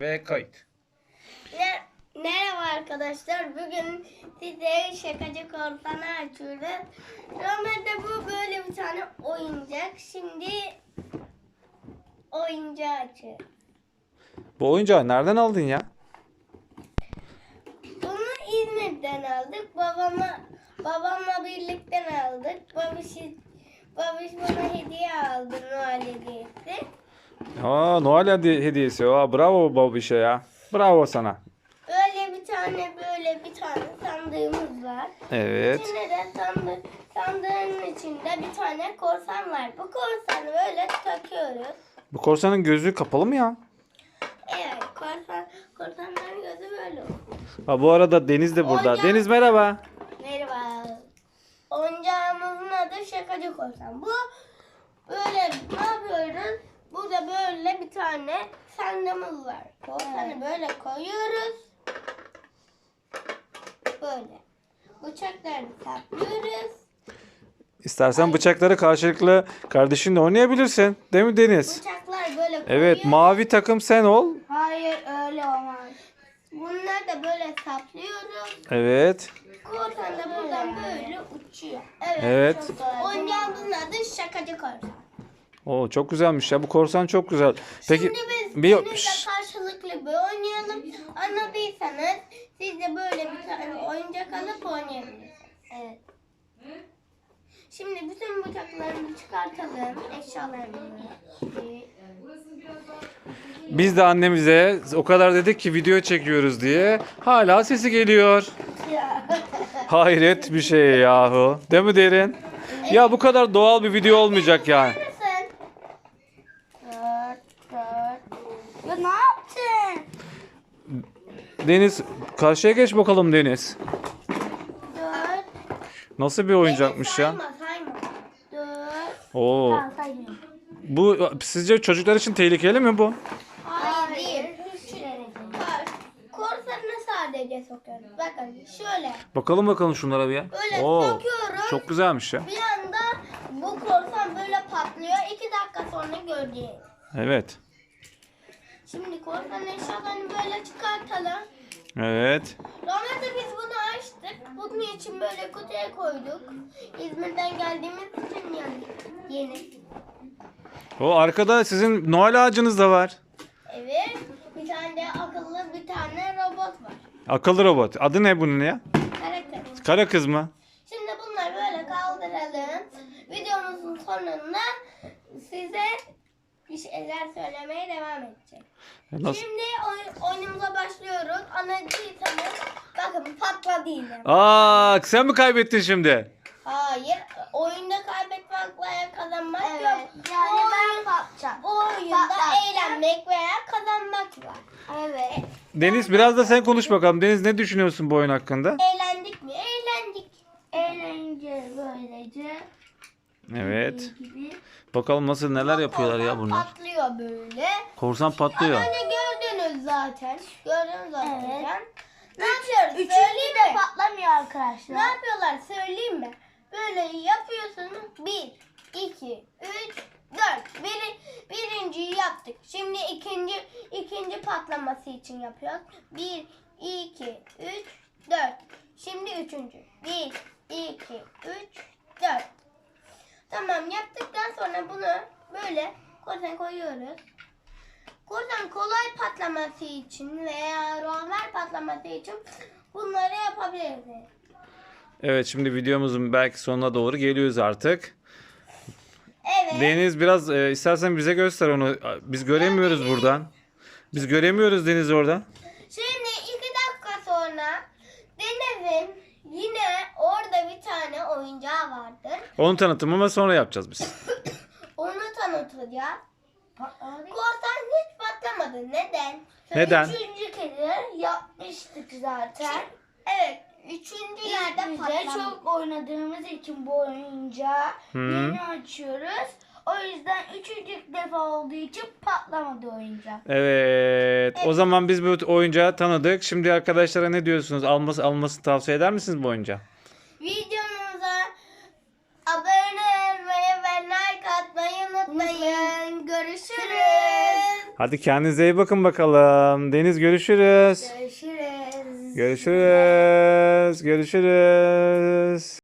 Ve kayıt. Ne- Merhaba arkadaşlar. Bugün size şakacı korsanı açıyoruz. Normalde bu böyle bir tane oyuncak. Şimdi oyuncağı açıyoruz. Bu oyuncağı nereden aldın ya? Bunu İzmir'den aldık. Babama babamla birlikte aldık. Babiş, babiş bana hediye aldı Noel hediyesi. Aa Noel hedi- hediyesi. Aa, bravo babişe ya. Bravo sana. Böyle bir tane böyle bir tane sandığımız var. Evet. İçinde de sandı, sandığın içinde bir tane korsan var. Bu korsanı böyle takıyoruz. Bu korsanın gözü kapalı mı ya? Evet, korsan, korsanların gözü böyle olur. Ha, bu arada Deniz de burada. Oyuncak- Deniz merhaba. Merhaba. Oyuncağımızın adı şakacı korsan. Bu? Burada böyle bir tane sandığımız var. Korsanı böyle koyuyoruz. Böyle. Bıçaklarını saplıyoruz. İstersen bıçakları karşılıklı kardeşinle oynayabilirsin. Değil mi Deniz? Bıçaklar böyle koyuyoruz. Evet mavi takım sen ol. Hayır öyle olmaz. Bunları da böyle saplıyoruz. Evet. Korsan da buradan böyle uçuyor. Evet. Evet. Oyuncağımızın adı şakacı korsan. Oo çok güzelmiş ya. Bu korsan çok güzel. Peki Şimdi biz bir seninle karşılıklı bir oynayalım. Anladıysanız siz de böyle bir tane oyuncak alıp oynayabilirsiniz. Evet. Şimdi bütün bıçaklarını çıkartalım. Eşyalarını. biz de annemize o kadar dedik ki video çekiyoruz diye. Hala sesi geliyor. Hayret bir şey yahu. Değil mi Derin? Ya bu kadar doğal bir video olmayacak yani. Mısın? Dört, dört. Ya ne yaptın? Deniz karşıya geç bakalım Deniz. Dört. Nasıl bir oyuncakmış ya? Sayma sayma. Dört. Oo. Saymıyorum. Bu sizce çocuklar için tehlikeli mi bu? Hayır değil. Kor- Korsanı sadece sokuyoruz. Bakın şöyle. Bakalım bakalım şunlara bir ya. Böyle Oo. sokuyoruz. Çok güzelmiş ya. Bir anda bu korsan böyle patlıyor. İki dakika sonra göreceğiz. Evet. Şimdi korsan eşyalarını böyle çıkartalım. Evet. Normalde biz bunu açtık. Bunun için böyle kutuya koyduk. İzmir'den geldiğimiz için yani yeni. O arkada sizin Noel ağacınız da var. Evet. Bir tane de akıllı bir tane robot var. Akıllı robot. Adı ne bunun ya? Karakter. Kara kız mı? Şimdi bunları böyle kaldıralım. Videomuzun sonunda size bir şeyler söylemeye devam edecek. Nasıl? Şimdi oy- oyunumuza başlıyoruz. Anladıysanız bakın patladı yine. Aa, sen mi kaybettin şimdi? Hayır. Oyunda kaybetmek veya kazanmak Evet, yok. yani Bu ben oyun- patlayacağım. Bu oyunda Patlatacağım. eğlenmek veya kazanmak var. Evet. Deniz biraz da sen konuş bakalım. Deniz ne düşünüyorsun bu oyun hakkında? Eğlendik mi? Eğlendik. Eğlence böylece Evet. gibi. Bakalım nasıl neler yapıyorlar ya bunlar. Patlıyor böyle. Korsan patlıyor. Önce gördünüz zaten. Gördünüz zaten. Evet. Ne yapıyoruz? Üçüncü Söyleyeyim de mi? patlamıyor Ne arkadaşlar. yapıyorlar? Söyleyeyim mi? Böyle yapıyorsunuz. Bir, iki, üç, dört. Bir, birinciyi yaptık. Şimdi ikinci ikinci patlaması için yapıyoruz. Bir, iki, üç, dört. Şimdi üçüncü. Bir, iki, üç, sonra bunu böyle korsan koyuyoruz. Korsan kolay patlaması için veya rover patlaması için bunları yapabiliriz. Evet şimdi videomuzun belki sonuna doğru geliyoruz artık. Evet. Deniz biraz e, istersen bize göster onu. Biz göremiyoruz buradan. Biz göremiyoruz Deniz orada. Şimdi iki dakika sonra Deniz'in yine orada bir tane oyuncağı vardır. Onun tanıtımını sonra yapacağız biz. Onu tanıtacağız. Patladı. Korsan hiç patlamadı. Neden? Neden? Üçüncü kere yapmıştık zaten. Evet. Üçüncü yerde patlamadı. çok oynadığımız için bu oyuncağı Hı. yeni açıyoruz. O yüzden üçüncü defa olduğu için patlamadı oyuncak. Evet. O zaman biz bu oyuncağı tanıdık. Şimdi arkadaşlara ne diyorsunuz? Alması almasını tavsiye eder misiniz bu oyuncağı? Görüşürüz. Hadi kendinize iyi bakın bakalım. Deniz görüşürüz. Görüşürüz. Görüşürüz. Görüşürüz.